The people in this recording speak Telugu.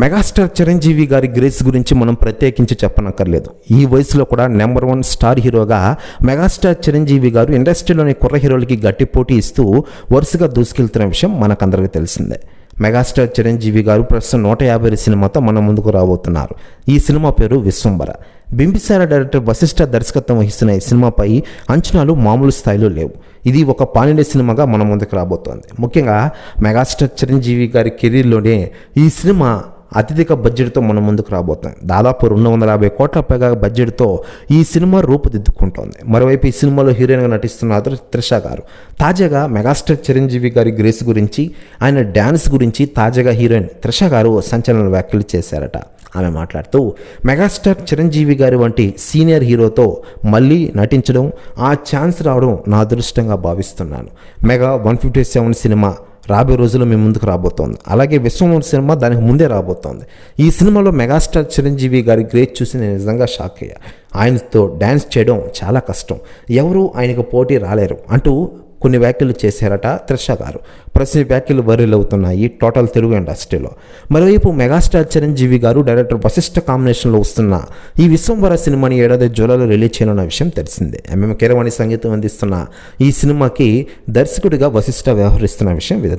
మెగాస్టార్ చిరంజీవి గారి గ్రేస్ గురించి మనం ప్రత్యేకించి చెప్పనక్కర్లేదు. ఈ వయసులో కూడా నెంబర్ వన్ స్టార్ హీరోగా మెగాస్టార్ చిరంజీవి గారు ఇండస్ట్రీలోని కుర్ర హీరోలకి గట్టి పోటీ ఇస్తూ వరుసగా దూసుకెళ్తున్న విషయం మనకందరికీ తెలిసిందే. మెగాస్టార్ చిరంజీవి గారు ప్రస్తుతం నూట యాభై సినిమాతో మన ముందుకు రాబోతున్నారు. ఈ సినిమా పేరు విశ్వంబర బింబిసార డైరెక్టర్ వశిష్ఠ దర్శకత్వం వహిస్తున్న ఈ సినిమాపై అంచనాలు మామూలు స్థాయిలో లేవు. ఇది ఒక పానిండే సినిమాగా మన ముందుకు రాబోతోంది. ముఖ్యంగా మెగాస్టార్ చిరంజీవి గారి కెరీర్లోనే ఈ సినిమా అత్యధిక బడ్జెట్తో మన ముందుకు రాబోతాం దాదాపు రెండు వందల యాభై కోట్ల పైగా బడ్జెట్తో ఈ సినిమా రూపుదిద్దుకుంటోంది. మరోవైపు ఈ సినిమాలో హీరోయిన్గా నటిస్తున్న త్రిష గారు. తాజాగా మెగాస్టార్ చిరంజీవి గారి గ్రేస్ గురించి ఆయన డ్యాన్స్ గురించి తాజాగా హీరోయిన్ త్రిష గారు సంచలన వ్యాఖ్యలు చేశారట. ఆమె మాట్లాడుతూ మెగాస్టార్ చిరంజీవి గారి వంటి సీనియర్ హీరోతో మళ్ళీ నటించడం ఆ ఛాన్స్ రావడం నా అదృష్టంగా భావిస్తున్నాను. Mega one fifty seven cinema రాబోయే రోజుల్లో మీ ముందుకు రాబోతోంది. అలాగే విశ్వమూర్ సినిమా దానికి ముందే రాబోతోంది. ఈ సినిమాలో మెగాస్టార్ చిరంజీవి గారి గ్రేట్ చూసి నేను నిజంగా షాక్ అయ్యా. ఆయనతో డ్యాన్స్ చేయడం చాలా కష్టం. ఎవరు ఆయనకు పోటీ రాలేరు అంటూ కొన్ని వ్యాఖ్యలు చేశారట త్రిష గారు. ప్రతి వ్యాఖ్యలు వైరల్ అవుతున్నాయి టోటల్ తెలుగు ఇండస్ట్రీలో. మరోవైపు మెగాస్టార్ చిరంజీవి గారు డైరెక్టర్ వశిష్ఠ కాంబినేషన్లో వస్తున్న ఈ విశ్వంవర సినిమాని ఏడాది జూలైలో రిలీజ్ చేయనున్న విషయం తెలిసిందే. ఎంఎం కీరవాణి సంగీతం అందిస్తున్న ఈ సినిమాకి దర్శకుడిగా వశిష్ఠ వ్యవహరిస్తున్న విషయం విదితం